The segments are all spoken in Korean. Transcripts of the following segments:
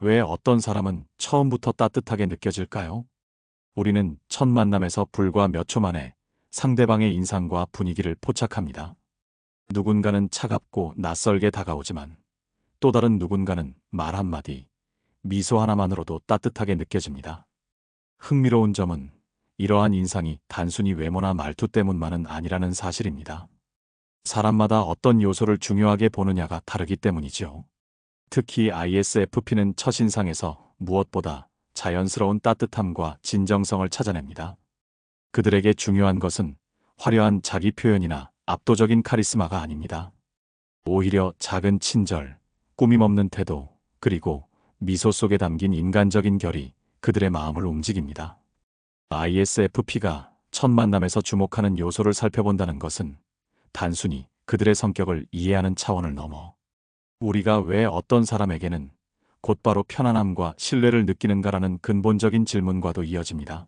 왜 어떤 사람은 처음부터 따뜻하게 느껴질까요? 우리는 첫 만남에서 불과 몇 초 만에 상대방의 인상과 분위기를 포착합니다. 누군가는 차갑고 낯설게 다가오지만 또 다른 누군가는 말 한마디, 미소 하나만으로도 따뜻하게 느껴집니다. 흥미로운 점은 이러한 인상이 단순히 외모나 말투 때문만은 아니라는 사실입니다. 사람마다 어떤 요소를 중요하게 보느냐가 다르기 때문이죠. 특히 ISFP는 첫인상에서 무엇보다 자연스러운 따뜻함과 진정성을 찾아냅니다. 그들에게 중요한 것은 화려한 자기 표현이나 압도적인 카리스마가 아닙니다. 오히려 작은 친절, 꾸밈 없는 태도, 그리고 미소 속에 담긴 인간적인 결이 그들의 마음을 움직입니다. ISFP가 첫 만남에서 주목하는 요소를 살펴본다는 것은 단순히 그들의 성격을 이해하는 차원을 넘어 우리가 왜 어떤 사람에게는 곧바로 편안함과 신뢰를 느끼는가라는 근본적인 질문과도 이어집니다.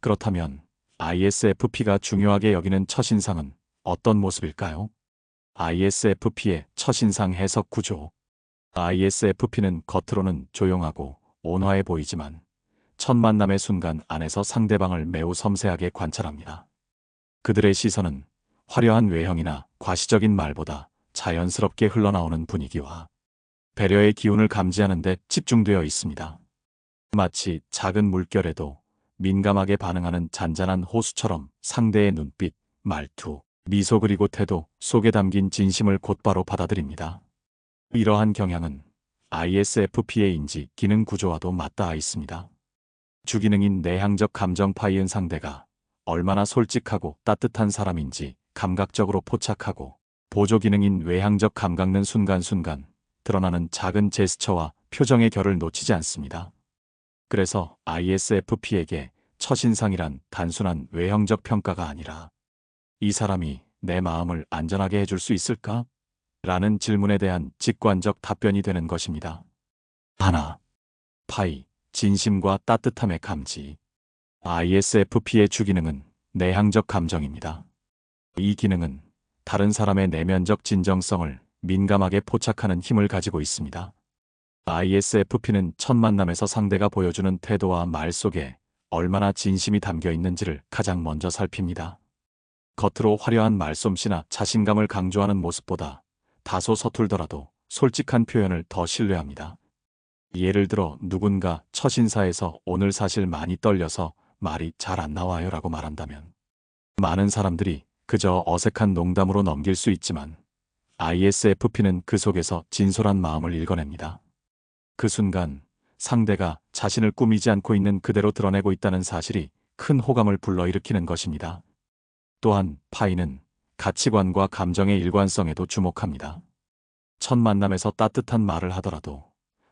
그렇다면 ISFP가 중요하게 여기는 첫인상은 어떤 모습일까요? ISFP의 첫인상 해석 구조. ISFP는 겉으로는 조용하고 온화해 보이지만 첫 만남의 순간 안에서 상대방을 매우 섬세하게 관찰합니다. 그들의 시선은 화려한 외형이나 과시적인 말보다 자연스럽게 흘러나오는 분위기와 배려의 기운을 감지하는 데 집중되어 있습니다. 마치 작은 물결에도 민감하게 반응하는 잔잔한 호수처럼 상대의 눈빛, 말투, 미소 그리고 태도 속에 담긴 진심을 곧바로 받아들입니다. 이러한 경향은 ISFP의 인지 기능 구조와도 맞닿아 있습니다. 주기능인 내향적 감정 파이은 상대가 얼마나 솔직하고 따뜻한 사람인지 감각적으로 포착하고 보조 기능인 외향적 감각는 순간순간 드러나는 작은 제스처와 표정의 결을 놓치지 않습니다. 그래서 ISFP에게 첫인상이란 단순한 외형적 평가가 아니라 이 사람이 내 마음을 안전하게 해줄 수 있을까? 라는 질문에 대한 직관적 답변이 되는 것입니다. 하나. 파이, 진심과 따뜻함의 감지. ISFP의 주기능은 내향적 감정입니다. 이 기능은 다른 사람의 내면적 진정성을 민감하게 포착하는 힘을 가지고 있습니다. ISFP는 첫 만남에서 상대가 보여주는 태도와 말 속에 얼마나 진심이 담겨 있는지를 가장 먼저 살핍니다. 겉으로 화려한 말솜씨나 자신감을 강조하는 모습보다 다소 서툴더라도 솔직한 표현을 더 신뢰합니다. 예를 들어 누군가 첫 인사에서 오늘 사실 많이 떨려서 말이 잘 안 나와요 라고 말한다면 많은 사람들이 그저 어색한 농담으로 넘길 수 있지만 ISFP는 그 속에서 진솔한 마음을 읽어냅니다. 그 순간 상대가 자신을 꾸미지 않고 있는 그대로 드러내고 있다는 사실이 큰 호감을 불러일으키는 것입니다. 또한 파이는 가치관과 감정의 일관성에도 주목합니다. 첫 만남에서 따뜻한 말을 하더라도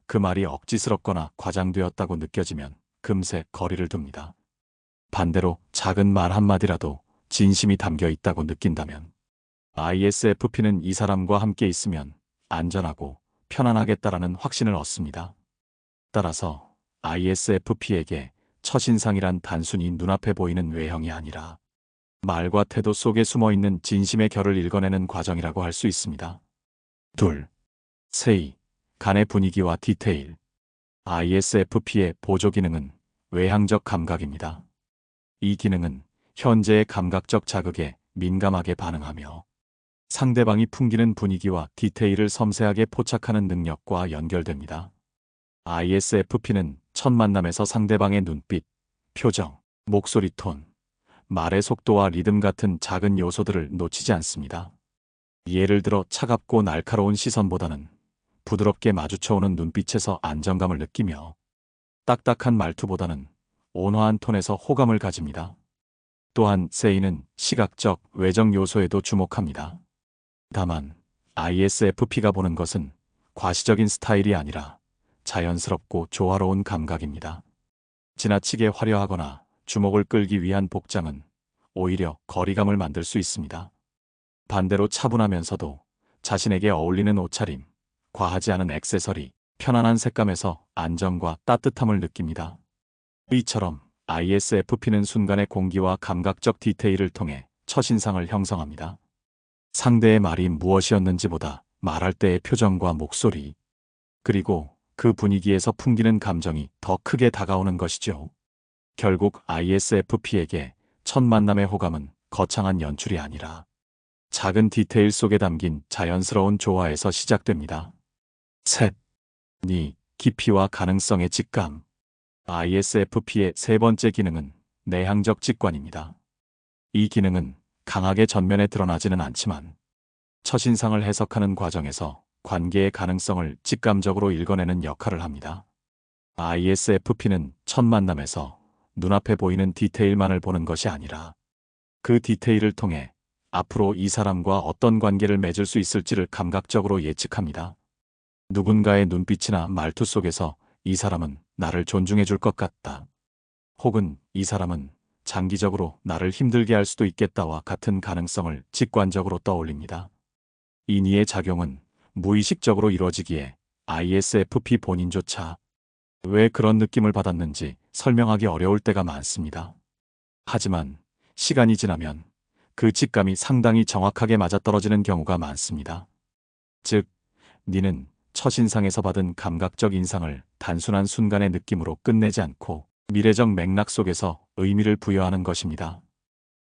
그 말이 억지스럽거나 과장되었다고 느껴지면 금세 거리를 둡니다. 반대로 작은 말 한마디라도 진심이 담겨 있다고 느낀다면 ISFP는 이 사람과 함께 있으면 안전하고 편안하겠다라는 확신을 얻습니다. 따라서 ISFP에게 첫인상이란 단순히 눈앞에 보이는 외형이 아니라 말과 태도 속에 숨어 있는 진심의 결을 읽어내는 과정이라고 할 수 있습니다. 둘. 세이, 간의 분위기와 디테일. ISFP의 보조 기능은 외향적 감각입니다. 이 기능은 현재의 감각적 자극에 민감하게 반응하며 상대방이 풍기는 분위기와 디테일을 섬세하게 포착하는 능력과 연결됩니다. ISFP는 첫 만남에서 상대방의 눈빛, 표정, 목소리 톤, 말의 속도와 리듬 같은 작은 요소들을 놓치지 않습니다. 예를 들어 차갑고 날카로운 시선보다는 부드럽게 마주쳐오는 눈빛에서 안정감을 느끼며 딱딱한 말투보다는 온화한 톤에서 호감을 가집니다. 또한 세이는 시각적, 외적 요소에도 주목합니다. 다만 ISFP가 보는 것은 과시적인 스타일이 아니라 자연스럽고 조화로운 감각입니다. 지나치게 화려하거나 주목을 끌기 위한 복장은 오히려 거리감을 만들 수 있습니다. 반대로 차분하면서도 자신에게 어울리는 옷차림, 과하지 않은 액세서리, 편안한 색감에서 안정과 따뜻함을 느낍니다. 이처럼 ISFP는 순간의 공기와 감각적 디테일을 통해 첫인상을 형성합니다. 상대의 말이 무엇이었는지보다 말할 때의 표정과 목소리, 그리고 그 분위기에서 풍기는 감정이 더 크게 다가오는 것이죠. 결국 ISFP에게 첫 만남의 호감은 거창한 연출이 아니라 작은 디테일 속에 담긴 자연스러운 조화에서 시작됩니다. 셋. 니, 깊이와 가능성의 직감. ISFP의 세 번째 기능은 내향적 직관입니다. 이 기능은 강하게 전면에 드러나지는 않지만 첫인상을 해석하는 과정에서 관계의 가능성을 직감적으로 읽어내는 역할을 합니다. ISFP는 첫 만남에서 눈앞에 보이는 디테일만을 보는 것이 아니라 그 디테일을 통해 앞으로 이 사람과 어떤 관계를 맺을 수 있을지를 감각적으로 예측합니다. 누군가의 눈빛이나 말투 속에서 이 사람은 나를 존중해 줄 것 같다. 혹은 이 사람은 장기적으로 나를 힘들게 할 수도 있겠다와 같은 가능성을 직관적으로 떠올립니다. 인의의 작용은 무의식적으로 이루어지기에 ISFP 본인조차 왜 그런 느낌을 받았는지 설명하기 어려울 때가 많습니다. 하지만 시간이 지나면 그 직감이 상당히 정확하게 맞아떨어지는 경우가 많습니다. 즉, 니는 첫인상에서 받은 감각적 인상을 단순한 순간의 느낌으로 끝내지 않고 미래적 맥락 속에서 의미를 부여하는 것입니다.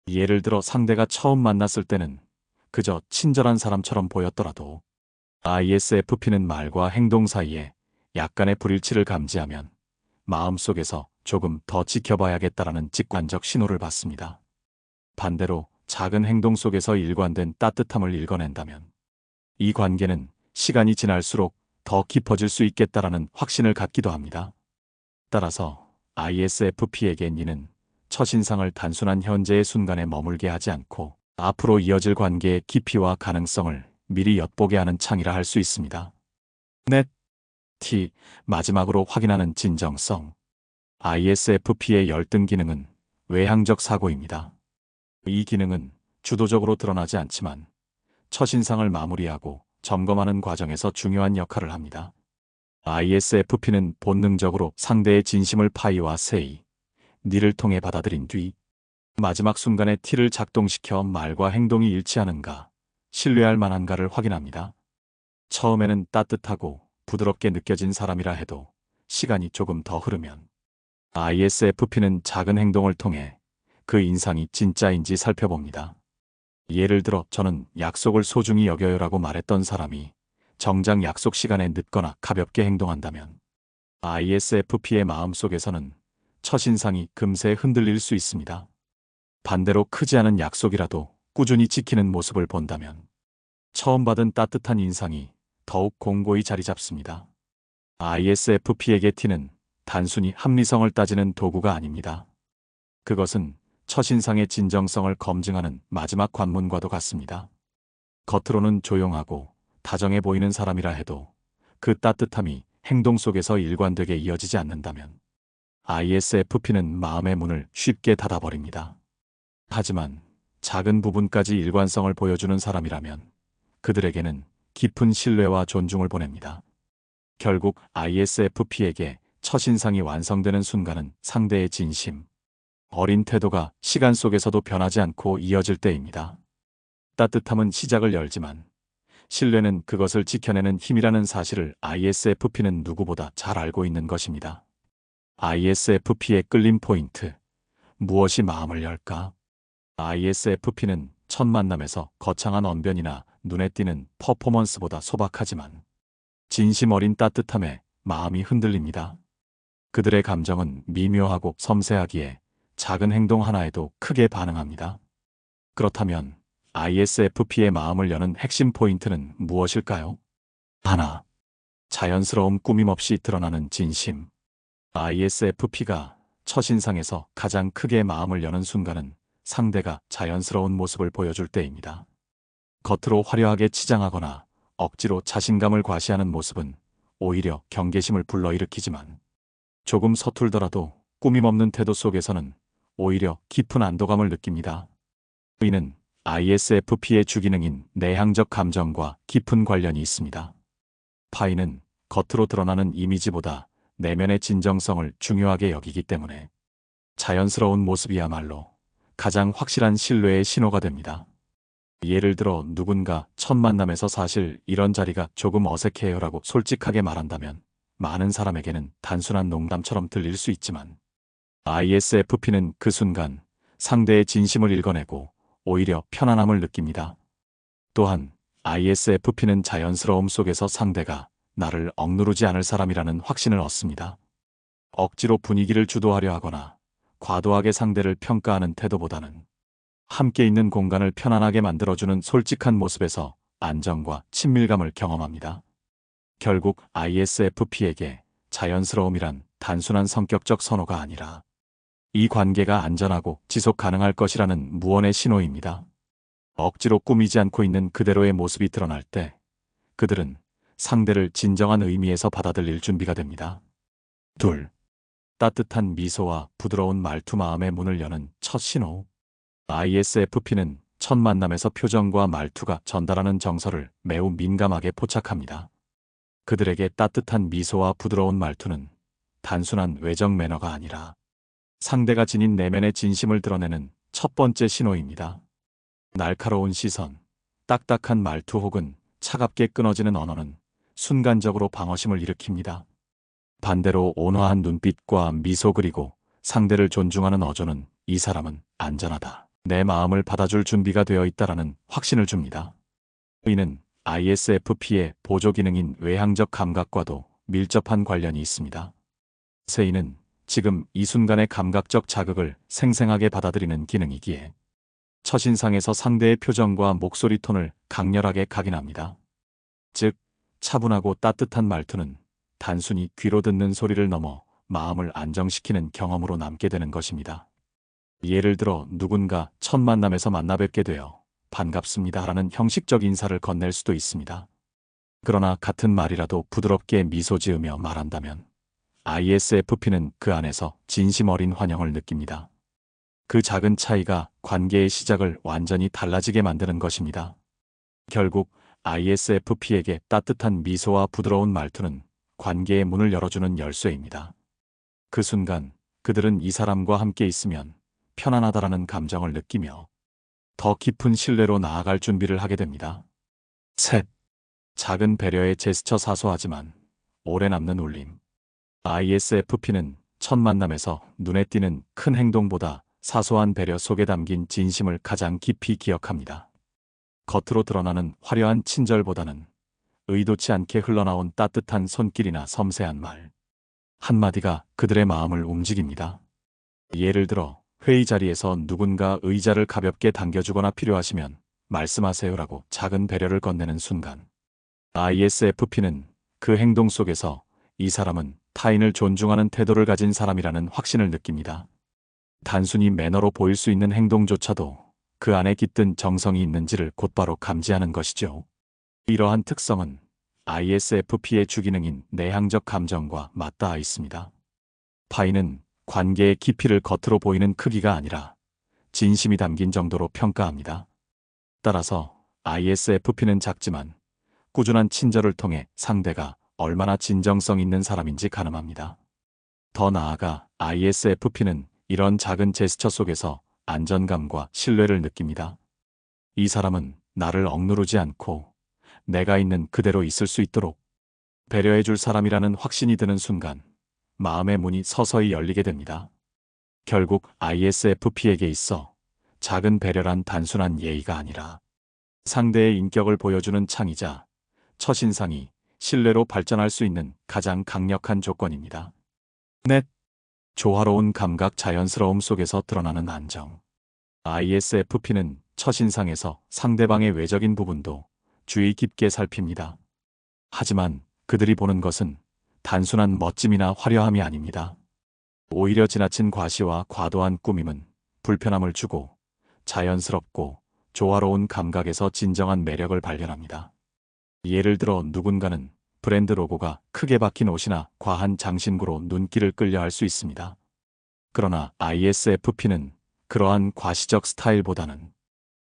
예를 들어 상대가 처음 만났을 때는 그저 친절한 사람처럼 보였더라도 ISFP는 말과 행동 사이에 약간의 불일치를 감지하면 마음속에서 조금 더 지켜봐야겠다라는 직관적 신호를 받습니다. 반대로 작은 행동 속에서 일관된 따뜻함을 읽어낸다면 이 관계는 시간이 지날수록 더 깊어질 수 있겠다라는 확신을 갖기도 합니다. 따라서 ISFP에게 니는 첫인상을 단순한 현재의 순간에 머물게 하지 않고 앞으로 이어질 관계의 깊이와 가능성을 미리 엿보게 하는 창이라 할 수 있습니다. 넷, T, 마지막으로 확인하는 진정성. ISFP의 열등 기능은 외향적 사고입니다. 이 기능은 주도적으로 드러나지 않지만 첫인상을 마무리하고 점검하는 과정에서 중요한 역할을 합니다. ISFP는 본능적으로 상대의 진심을 파이와 세이, 니를 통해 받아들인 뒤 마지막 순간에 T를 작동시켜 말과 행동이 일치하는가, 신뢰할 만한가를 확인합니다. 처음에는 따뜻하고 부드럽게 느껴진 사람이라 해도 시간이 조금 더 흐르면 ISFP는 작은 행동을 통해 그 인상이 진짜인지 살펴봅니다. 예를 들어 저는 약속을 소중히 여겨요 라고 말했던 사람이 정작 약속 시간에 늦거나 가볍게 행동한다면 ISFP의 마음속에서는 첫인상이 금세 흔들릴 수 있습니다. 반대로 크지 않은 약속이라도 꾸준히 지키는 모습을 본다면 처음 받은 따뜻한 인상이 더욱 공고히 자리 잡습니다. ISFP에게 T는 단순히 합리성을 따지는 도구가 아닙니다. 그것은 첫인상의 진정성을 검증하는 마지막 관문과도 같습니다. 겉으로는 조용하고 다정해 보이는 사람이라 해도 그 따뜻함이 행동 속에서 일관되게 이어지지 않는다면 ISFP는 마음의 문을 쉽게 닫아버립니다. 하지만 작은 부분까지 일관성을 보여주는 사람이라면 그들에게는 깊은 신뢰와 존중을 보냅니다. 결국 ISFP에게 첫인상이 완성되는 순간은 상대의 진심, 어린 태도가 시간 속에서도 변하지 않고 이어질 때입니다. 따뜻함은 시작을 열지만 신뢰는 그것을 지켜내는 힘이라는 사실을 ISFP는 누구보다 잘 알고 있는 것입니다. ISFP의 끌림 포인트. 무엇이 마음을 열까? ISFP는 첫 만남에서 거창한 언변이나 눈에 띄는 퍼포먼스보다 소박하지만 진심 어린 따뜻함에 마음이 흔들립니다. 그들의 감정은 미묘하고 섬세하기에 작은 행동 하나에도 크게 반응합니다. 그렇다면 ISFP의 마음을 여는 핵심 포인트는 무엇일까요? 하나. 자연스러움 꾸밈없이 드러나는 진심. ISFP가 첫인상에서 가장 크게 마음을 여는 순간은 상대가 자연스러운 모습을 보여줄 때입니다. 겉으로 화려하게 치장하거나 억지로 자신감을 과시하는 모습은 오히려 경계심을 불러일으키지만 조금 서툴더라도 꾸밈없는 태도 속에서는 오히려 깊은 안도감을 느낍니다. 이는 ISFP의 주기능인 내향적 감정과 깊은 관련이 있습니다. 파이는 겉으로 드러나는 이미지보다 내면의 진정성을 중요하게 여기기 때문에 자연스러운 모습이야말로 가장 확실한 신뢰의 신호가 됩니다. 예를 들어 누군가 첫 만남에서 사실 이런 자리가 조금 어색해요라고 솔직하게 말한다면 많은 사람에게는 단순한 농담처럼 들릴 수 있지만 ISFP는 그 순간 상대의 진심을 읽어내고 오히려 편안함을 느낍니다. 또한 ISFP는 자연스러움 속에서 상대가 나를 억누르지 않을 사람이라는 확신을 얻습니다. 억지로 분위기를 주도하려 하거나 과도하게 상대를 평가하는 태도보다는 함께 있는 공간을 편안하게 만들어주는 솔직한 모습에서 안정과 친밀감을 경험합니다. 결국 ISFP에게 자연스러움이란 단순한 성격적 선호가 아니라 이 관계가 안전하고 지속 가능할 것이라는 무언의 신호입니다. 억지로 꾸미지 않고 있는 그대로의 모습이 드러날 때 그들은 상대를 진정한 의미에서 받아들일 준비가 됩니다. 둘. 따뜻한 미소와 부드러운 말투 마음의 문을 여는 첫 신호. ISFP는 첫 만남에서 표정과 말투가 전달하는 정서를 매우 민감하게 포착합니다. 그들에게 따뜻한 미소와 부드러운 말투는 단순한 외적 매너가 아니라 상대가 지닌 내면의 진심을 드러내는 첫 번째 신호입니다. 날카로운 시선, 딱딱한 말투 혹은 차갑게 끊어지는 언어는 순간적으로 방어심을 일으킵니다. 반대로 온화한 눈빛과 미소 그리고 상대를 존중하는 어조는 이 사람은 안전하다. 내 마음을 받아줄 준비가 되어 있다라는 확신을 줍니다. 이는 ISFP의 보조 기능인 외향적 감각과도 밀접한 관련이 있습니다. 세이는 지금 이 순간의 감각적 자극을 생생하게 받아들이는 기능이기에 첫인상에서 상대의 표정과 목소리 톤을 강렬하게 각인합니다. 즉, 차분하고 따뜻한 말투는 단순히 귀로 듣는 소리를 넘어 마음을 안정시키는 경험으로 남게 되는 것입니다. 예를 들어 누군가 첫 만남에서 만나 뵙게 되어 반갑습니다라는 형식적 인사를 건넬 수도 있습니다. 그러나 같은 말이라도 부드럽게 미소 지으며 말한다면 ISFP는 그 안에서 진심 어린 환영을 느낍니다. 그 작은 차이가 관계의 시작을 완전히 달라지게 만드는 것입니다. 결국 ISFP에게 따뜻한 미소와 부드러운 말투는 관계의 문을 열어주는 열쇠입니다. 그 순간 그들은 이 사람과 함께 있으면 편안하다라는 감정을 느끼며 더 깊은 신뢰로 나아갈 준비를 하게 됩니다. 셋. 작은 배려의 제스처 사소하지만 오래 남는 울림. ISFP는 첫 만남에서 눈에 띄는 큰 행동보다 사소한 배려 속에 담긴 진심을 가장 깊이 기억합니다. 겉으로 드러나는 화려한 친절보다는 의도치 않게 흘러나온 따뜻한 손길이나 섬세한 말. 한마디가 그들의 마음을 움직입니다. 예를 들어 회의 자리에서 누군가 의자를 가볍게 당겨주거나 필요하시면 말씀하세요라고 작은 배려를 건네는 순간 ISFP는 그 행동 속에서 이 사람은 타인을 존중하는 태도를 가진 사람이라는 확신을 느낍니다. 단순히 매너로 보일 수 있는 행동조차도 그 안에 깃든 정성이 있는지를 곧바로 감지하는 것이죠. 이러한 특성은 ISFP의 주기능인 내향적 감정과 맞닿아 있습니다. 파이는 관계의 깊이를 겉으로 보이는 크기가 아니라 진심이 담긴 정도로 평가합니다. 따라서 ISFP는 작지만 꾸준한 친절을 통해 상대가 얼마나 진정성 있는 사람인지 가늠합니다. 더 나아가 ISFP는 이런 작은 제스처 속에서 안전감과 신뢰를 느낍니다. 이 사람은 나를 억누르지 않고 내가 있는 그대로 있을 수 있도록 배려해 줄 사람이라는 확신이 드는 순간 마음의 문이 서서히 열리게 됩니다. 결국 ISFP에게 있어 작은 배려란 단순한 예의가 아니라 상대의 인격을 보여주는 창이자 첫인상이 신뢰로 발전할 수 있는 가장 강력한 조건입니다. 넷. 조화로운 감각 자연스러움 속에서 드러나는 안정. ISFP는 첫인상에서 상대방의 외적인 부분도 주의 깊게 살핍니다. 하지만 그들이 보는 것은 단순한 멋짐이나 화려함이 아닙니다. 오히려 지나친 과시와 과도한 꾸밈은 불편함을 주고 자연스럽고 조화로운 감각에서 진정한 매력을 발견합니다. 예를 들어 누군가는 브랜드 로고가 크게 박힌 옷이나 과한 장신구로 눈길을 끌려 할 수 있습니다. 그러나 ISFP는 그러한 과시적 스타일보다는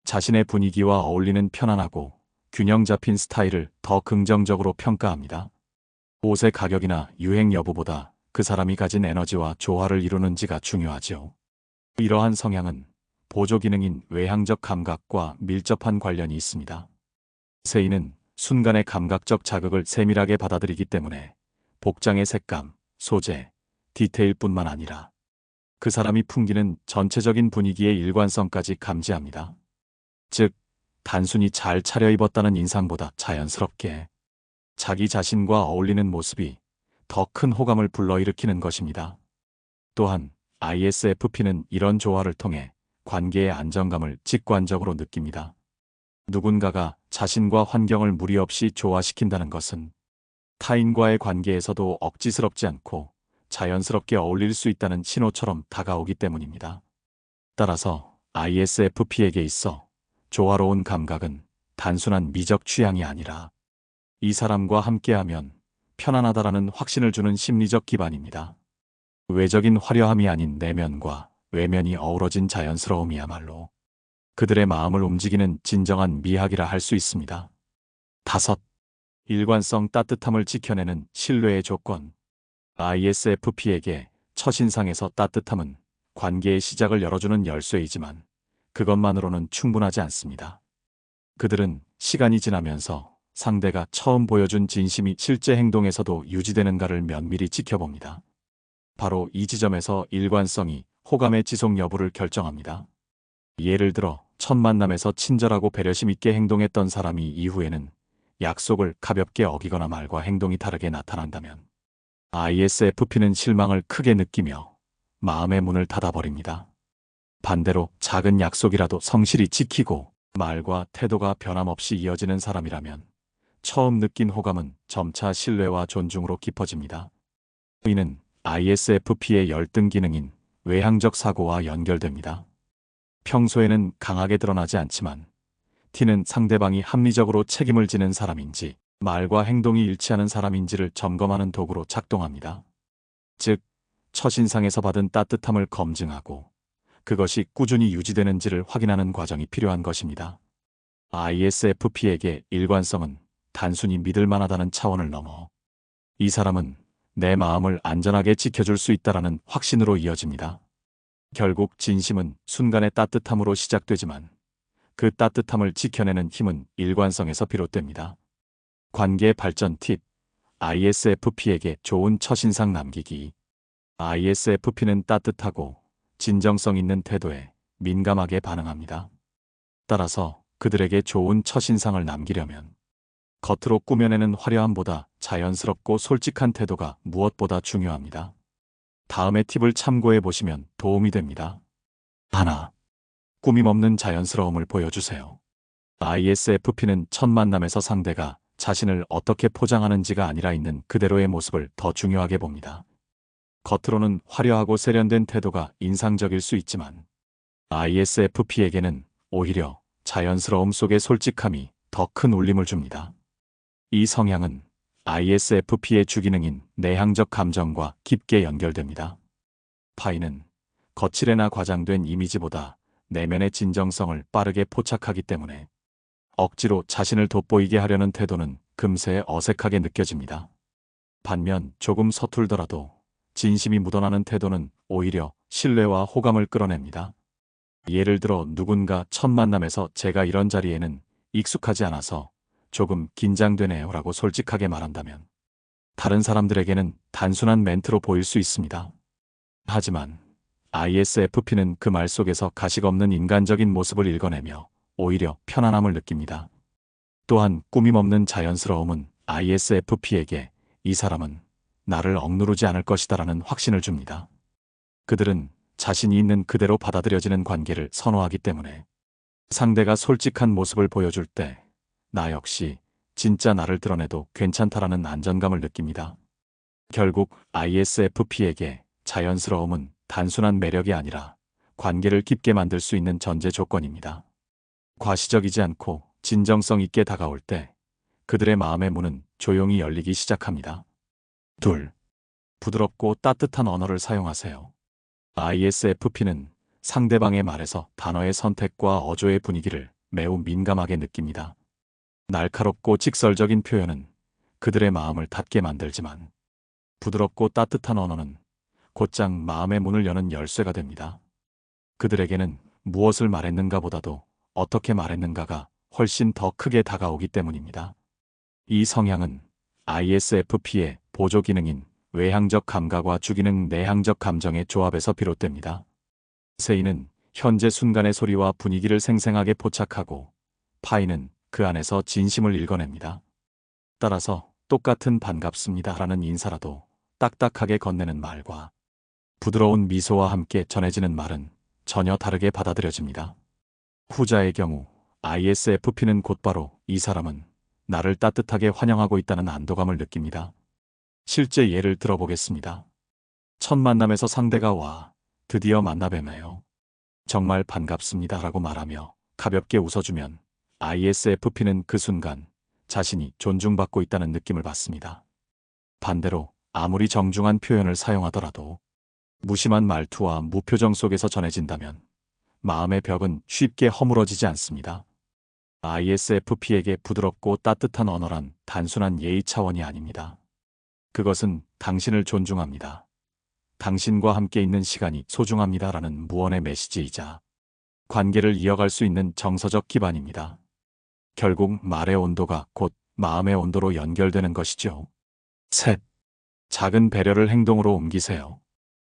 자신의 분위기와 어울리는 편안하고 균형 잡힌 스타일을 더 긍정적으로 평가합니다. 옷의 가격이나 유행 여부보다 그 사람이 가진 에너지와 조화를 이루는지가 중요하죠. 이러한 성향은 보조 기능인 외향적 감각과 밀접한 관련이 있습니다. 세이는 순간의 감각적 자극을 세밀하게 받아들이기 때문에 복장의 색감, 소재, 디테일뿐만 아니라 그 사람이 풍기는 전체적인 분위기의 일관성까지 감지합니다. 즉, 단순히 잘 차려입었다는 인상보다 자연스럽게 자기 자신과 어울리는 모습이 더 큰 호감을 불러일으키는 것입니다. 또한 ISFP는 이런 조화를 통해 관계의 안정감을 직관적으로 느낍니다. 누군가가 자신과 환경을 무리 없이 조화시킨다는 것은 타인과의 관계에서도 억지스럽지 않고 자연스럽게 어울릴 수 있다는 신호처럼 다가오기 때문입니다. 따라서 ISFP에게 있어 조화로운 감각은 단순한 미적 취향이 아니라 이 사람과 함께하면 편안하다라는 확신을 주는 심리적 기반입니다. 외적인 화려함이 아닌 내면과 외면이 어우러진 자연스러움이야말로 그들의 마음을 움직이는 진정한 미학이라 할 수 있습니다. 다섯, 일관성 따뜻함을 지켜내는 신뢰의 조건. ISFP에게 첫인상에서 따뜻함은 관계의 시작을 열어주는 열쇠이지만 그것만으로는 충분하지 않습니다. 그들은 시간이 지나면서 상대가 처음 보여준 진심이 실제 행동에서도 유지되는가를 면밀히 지켜봅니다. 바로 이 지점에서 일관성이 호감의 지속 여부를 결정합니다. 예를 들어 첫 만남에서 친절하고 배려심 있게 행동했던 사람이 이후에는 약속을 가볍게 어기거나 말과 행동이 다르게 나타난다면 ISFP는 실망을 크게 느끼며 마음의 문을 닫아버립니다. 반대로 작은 약속이라도 성실히 지키고 말과 태도가 변함없이 이어지는 사람이라면 처음 느낀 호감은 점차 신뢰와 존중으로 깊어집니다. 이는 ISFP의 열등 기능인 외향적 사고와 연결됩니다. 평소에는 강하게 드러나지 않지만 T는 상대방이 합리적으로 책임을 지는 사람인지 말과 행동이 일치하는 사람인지를 점검하는 도구로 작동합니다. 즉, 첫인상에서 받은 따뜻함을 검증하고 그것이 꾸준히 유지되는지를 확인하는 과정이 필요한 것입니다. ISFP에게 일관성은 단순히 믿을 만하다는 차원을 넘어 이 사람은 내 마음을 안전하게 지켜줄 수 있다라는 확신으로 이어집니다. 결국 진심은 순간의 따뜻함으로 시작되지만 그 따뜻함을 지켜내는 힘은 일관성에서 비롯됩니다. 관계 발전 팁 ISFP에게 좋은 첫인상 남기기 ISFP는 따뜻하고 진정성 있는 태도에 민감하게 반응합니다. 따라서 그들에게 좋은 첫인상을 남기려면 겉으로 꾸며내는 화려함보다 자연스럽고 솔직한 태도가 무엇보다 중요합니다. 다음의 팁을 참고해 보시면 도움이 됩니다. 하나. 꾸밈 없는 자연스러움을 보여주세요. ISFP는 첫 만남에서 상대가 자신을 어떻게 포장하는지가 아니라 있는 그대로의 모습을 더 중요하게 봅니다. 겉으로는 화려하고 세련된 태도가 인상적일 수 있지만 ISFP에게는 오히려 자연스러움 속의 솔직함이 더 큰 울림을 줍니다. 이 성향은 ISFP의 주기능인 내향적 감정과 깊게 연결됩니다. 파이는 거칠애나 과장된 이미지보다 내면의 진정성을 빠르게 포착하기 때문에 억지로 자신을 돋보이게 하려는 태도는 금세 어색하게 느껴집니다. 반면 조금 서툴더라도 진심이 묻어나는 태도는 오히려 신뢰와 호감을 끌어냅니다. 예를 들어 누군가 첫 만남에서 제가 이런 자리에는 익숙하지 않아서 조금 긴장되네요 라고 솔직하게 말한다면 다른 사람들에게는 단순한 멘트로 보일 수 있습니다. 하지만 ISFP는 그 말 속에서 가식 없는 인간적인 모습을 읽어내며 오히려 편안함을 느낍니다. 또한 꾸밈 없는 자연스러움은 ISFP에게 이 사람은 나를 억누르지 않을 것이다 라는 확신을 줍니다. 그들은 자신이 있는 그대로 받아들여지는 관계를 선호하기 때문에 상대가 솔직한 모습을 보여줄 때 나 역시 진짜 나를 드러내도 괜찮다라는 안정감을 느낍니다. 결국 ISFP에게 자연스러움은 단순한 매력이 아니라 관계를 깊게 만들 수 있는 전제 조건입니다. 과시적이지 않고 진정성 있게 다가올 때 그들의 마음의 문은 조용히 열리기 시작합니다. 둘. 부드럽고 따뜻한 언어를 사용하세요. ISFP는 상대방의 말에서 단어의 선택과 어조의 분위기를 매우 민감하게 느낍니다. 날카롭고 직설적인 표현은 그들의 마음을 닫게 만들지만 부드럽고 따뜻한 언어는 곧장 마음의 문을 여는 열쇠가 됩니다. 그들에게는 무엇을 말했는가 보다도 어떻게 말했는가가 훨씬 더 크게 다가오기 때문입니다. 이 성향은 ISFP의 보조 기능인 외향적 감각과 주기능 내향적 감정의 조합에서 비롯됩니다. 세이는 현재 순간의 소리와 분위기를 생생하게 포착하고 파이는 그 안에서 진심을 읽어냅니다. 따라서 똑같은 반갑습니다 라는 인사라도 딱딱하게 건네는 말과 부드러운 미소와 함께 전해지는 말은 전혀 다르게 받아들여집니다. 후자의 경우 ISFP는 곧바로 이 사람은 나를 따뜻하게 환영하고 있다는 안도감을 느낍니다. 실제 예를 들어보겠습니다. 첫 만남에서 상대가 와 드디어 만나뵈네요. 정말 반갑습니다 라고 말하며 가볍게 웃어주면 ISFP는 그 순간 자신이 존중받고 있다는 느낌을 받습니다. 반대로 아무리 정중한 표현을 사용하더라도 무심한 말투와 무표정 속에서 전해진다면 마음의 벽은 쉽게 허물어지지 않습니다. ISFP에게 부드럽고 따뜻한 언어란 단순한 예의 차원이 아닙니다. 그것은 당신을 존중합니다. 당신과 함께 있는 시간이 소중합니다라는 무언의 메시지이자 관계를 이어갈 수 있는 정서적 기반입니다. 결국 말의 온도가 곧 마음의 온도로 연결되는 것이죠. 셋. 작은 배려를 행동으로 옮기세요.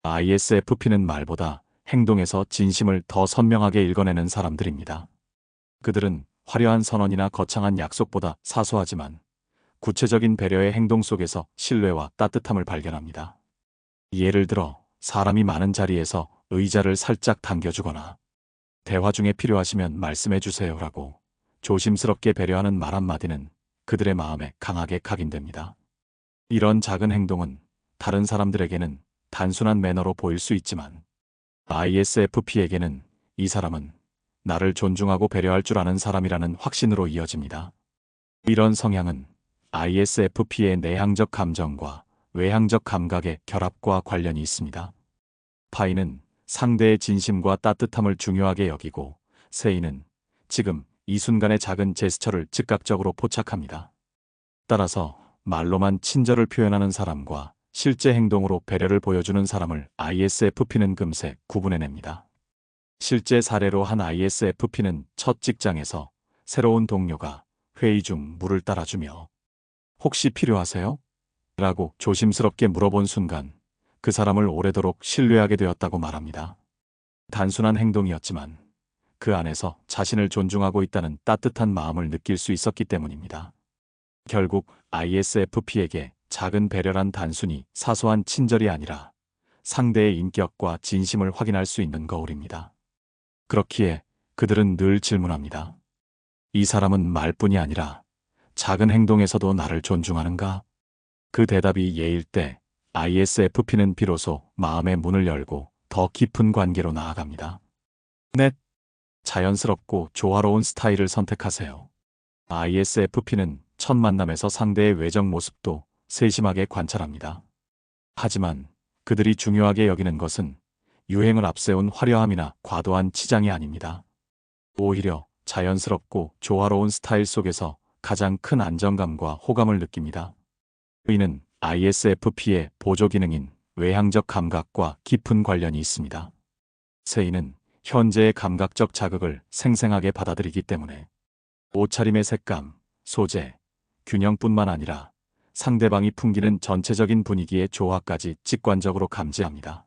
ISFP는 말보다 행동에서 진심을 더 선명하게 읽어내는 사람들입니다. 그들은 화려한 선언이나 거창한 약속보다 사소하지만 구체적인 배려의 행동 속에서 신뢰와 따뜻함을 발견합니다. 예를 들어 사람이 많은 자리에서 의자를 살짝 당겨주거나 대화 중에 필요하시면 말씀해 주세요라고 조심스럽게 배려하는 말 한마디는 그들의 마음에 강하게 각인됩니다. 이런 작은 행동은 다른 사람들에게는 단순한 매너로 보일 수 있지만 ISFP에게는 이 사람은 나를 존중하고 배려할 줄 아는 사람이라는 확신으로 이어집니다. 이런 성향은 ISFP의 내향적 감정과 외향적 감각의 결합과 관련이 있습니다. 파이는 상대의 진심과 따뜻함을 중요하게 여기고 세이는 지금 이 순간의 작은 제스처를 즉각적으로 포착합니다. 따라서 말로만 친절을 표현하는 사람과 실제 행동으로 배려를 보여주는 사람을 ISFP는 금세 구분해냅니다. 실제 사례로 한 ISFP는 첫 직장에서 새로운 동료가 회의 중 물을 따라주며 혹시 필요하세요? 라고 조심스럽게 물어본 순간 그 사람을 오래도록 신뢰하게 되었다고 말합니다. 단순한 행동이었지만 그 안에서 자신을 존중하고 있다는 따뜻한 마음을 느낄 수 있었기 때문입니다. 결국 ISFP에게 작은 배려란 단순히 사소한 친절이 아니라 상대의 인격과 진심을 확인할 수 있는 거울입니다. 그렇기에 그들은 늘 질문합니다. 이 사람은 말뿐이 아니라 작은 행동에서도 나를 존중하는가? 그 대답이 예일 때 ISFP는 비로소 마음의 문을 열고 더 깊은 관계로 나아갑니다. 넷. 자연스럽고 조화로운 스타일을 선택하세요. ISFP는 첫 만남에서 상대의 외적 모습도 세심하게 관찰합니다. 하지만 그들이 중요하게 여기는 것은 유행을 앞세운 화려함이나 과도한 치장이 아닙니다. 오히려 자연스럽고 조화로운 스타일 속에서 가장 큰 안정감과 호감을 느낍니다. 이는 ISFP의 보조 기능인 외향적 감각과 깊은 관련이 있습니다. 세이는 현재의 감각적 자극을 생생하게 받아들이기 때문에 옷차림의 색감, 소재, 균형뿐만 아니라 상대방이 풍기는 전체적인 분위기의 조화까지 직관적으로 감지합니다.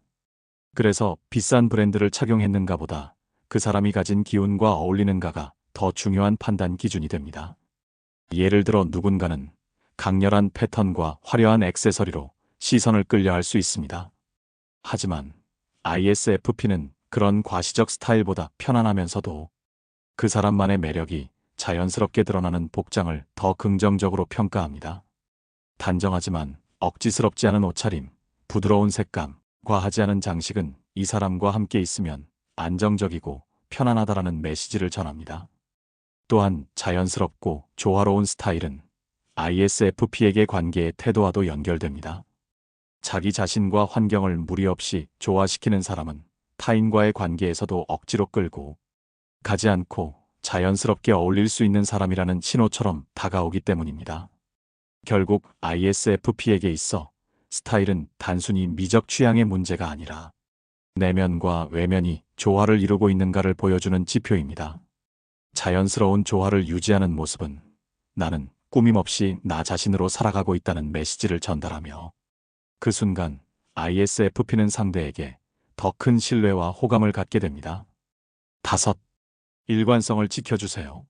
그래서 비싼 브랜드를 착용했는가 보다 그 사람이 가진 기운과 어울리는가가 더 중요한 판단 기준이 됩니다. 예를 들어 누군가는 강렬한 패턴과 화려한 액세서리로 시선을 끌려 할 수 있습니다. 하지만 ISFP는 그런 과시적 스타일보다 편안하면서도 그 사람만의 매력이 자연스럽게 드러나는 복장을 더 긍정적으로 평가합니다. 단정하지만 억지스럽지 않은 옷차림, 부드러운 색감, 과하지 않은 장식은 이 사람과 함께 있으면 안정적이고 편안하다라는 메시지를 전합니다. 또한 자연스럽고 조화로운 스타일은 ISFP에게 관계의 태도와도 연결됩니다. 자기 자신과 환경을 무리 없이 조화시키는 사람은 타인과의 관계에서도 억지로 끌고 가지 않고 자연스럽게 어울릴 수 있는 사람이라는 신호처럼 다가오기 때문입니다. 결국 ISFP에게 있어 스타일은 단순히 미적 취향의 문제가 아니라 내면과 외면이 조화를 이루고 있는가를 보여주는 지표입니다. 자연스러운 조화를 유지하는 모습은 나는 꾸밈없이 나 자신으로 살아가고 있다는 메시지를 전달하며 그 순간 ISFP는 상대에게 더 큰 신뢰와 호감을 갖게 됩니다. 다섯, 일관성을 지켜주세요.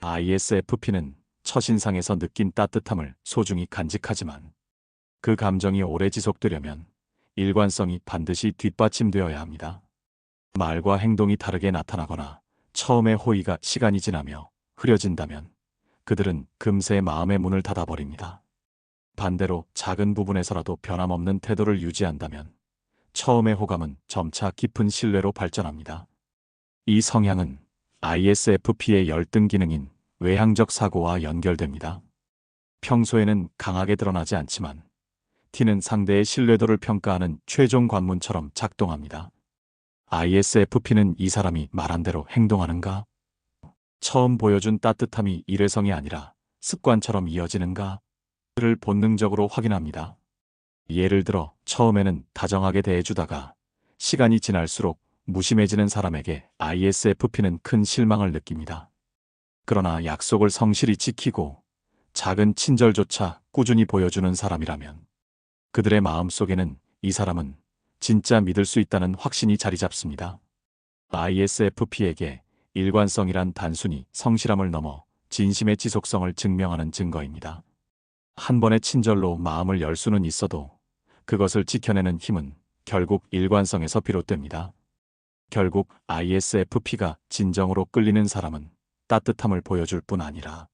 ISFP는 첫인상에서 느낀 따뜻함을 소중히 간직하지만 그 감정이 오래 지속되려면 일관성이 반드시 뒷받침되어야 합니다. 말과 행동이 다르게 나타나거나 처음의 호의가 시간이 지나며 흐려진다면 그들은 금세 마음의 문을 닫아버립니다. 반대로 작은 부분에서라도 변함없는 태도를 유지한다면 처음의 호감은 점차 깊은 신뢰로 발전합니다. 이 성향은 ISFP의 열등 기능인 외향적 사고와 연결됩니다. 평소에는 강하게 드러나지 않지만 T는 상대의 신뢰도를 평가하는 최종 관문처럼 작동합니다. ISFP는 이 사람이 말한 대로 행동하는가? 처음 보여준 따뜻함이 일회성이 아니라 습관처럼 이어지는가? 를 본능적으로 확인합니다. 예를 들어 처음에는 다정하게 대해주다가 시간이 지날수록 무심해지는 사람에게 ISFP는 큰 실망을 느낍니다. 그러나 약속을 성실히 지키고 작은 친절조차 꾸준히 보여주는 사람이라면 그들의 마음속에는 이 사람은 진짜 믿을 수 있다는 확신이 자리 잡습니다. ISFP에게 일관성이란 단순히 성실함을 넘어 진심의 지속성을 증명하는 증거입니다. 한 번의 친절로 마음을 열 수는 있어도 그것을 지켜내는 힘은 결국 일관성에서 비롯됩니다. 결국 ISFP가 진정으로 끌리는 사람은 따뜻함을 보여줄 뿐 아니라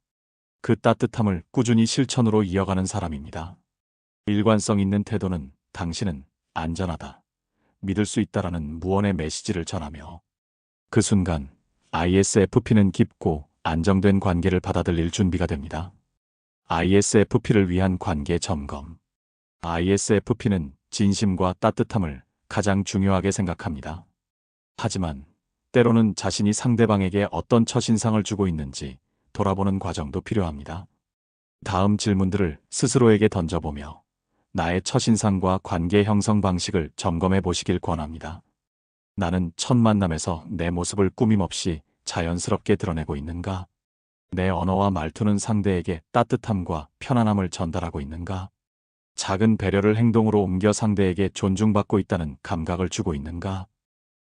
그 따뜻함을 꾸준히 실천으로 이어가는 사람입니다. 일관성 있는 태도는 당신은 안전하다, 믿을 수 있다라는 무언의 메시지를 전하며 그 순간 ISFP는 깊고 안정된 관계를 받아들일 준비가 됩니다. ISFP를 위한 관계 점검. ISFP는 진심과 따뜻함을 가장 중요하게 생각합니다. 하지만 때로는 자신이 상대방에게 어떤 첫인상을 주고 있는지 돌아보는 과정도 필요합니다. 다음 질문들을 스스로에게 던져보며 나의 첫인상과 관계 형성 방식을 점검해 보시길 권합니다. 나는 첫 만남에서 내 모습을 꾸밈없이 자연스럽게 드러내고 있는가? 내 언어와 말투는 상대에게 따뜻함과 편안함을 전달하고 있는가? 작은 배려를 행동으로 옮겨 상대에게 존중받고 있다는 감각을 주고 있는가?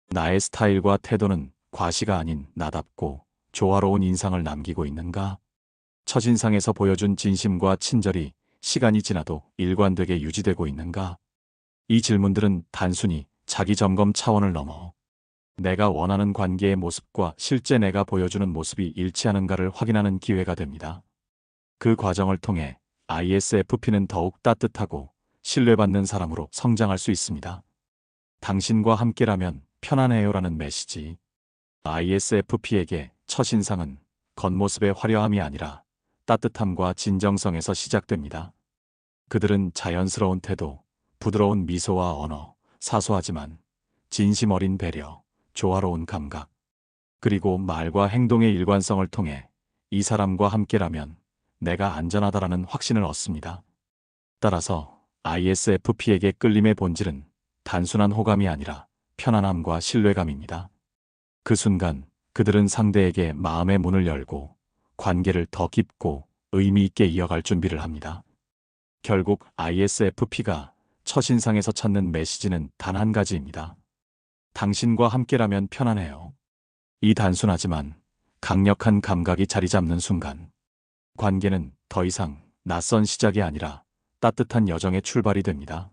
나의 스타일과 태도는 과시가 아닌 나답고 조화로운 인상을 남기고 있는가? 첫인상에서 보여준 진심과 친절이 시간이 지나도 일관되게 유지되고 있는가? 이 질문들은 단순히 자기 점검 차원을 넘어 내가 원하는 관계의 모습과 실제 내가 보여주는 모습이 일치하는가를 확인하는 기회가 됩니다. 그 과정을 통해 ISFP는 더욱 따뜻하고 신뢰받는 사람으로 성장할 수 있습니다. 당신과 함께라면 편안해요라는 메시지. ISFP에게 첫인상은 겉모습의 화려함이 아니라 따뜻함과 진정성에서 시작됩니다. 그들은 자연스러운 태도, 부드러운 미소와 언어, 사소하지만 진심 어린 배려, 조화로운 감각, 그리고 말과 행동의 일관성을 통해 이 사람과 함께라면 내가 안전하다라는 확신을 얻습니다. 따라서 ISFP에게 끌림의 본질은 단순한 호감이 아니라 편안함과 신뢰감입니다. 그 순간 그들은 상대에게 마음의 문을 열고 관계를 더 깊고 의미 있게 이어갈 준비를 합니다. 결국 ISFP가 첫인상에서 찾는 메시지는 단 한 가지입니다. 당신과 함께라면 편안해요. 이 단순하지만 강력한 감각이 자리 잡는 순간 관계는 더 이상 낯선 시작이 아니라 따뜻한 여정의 출발이 됩니다.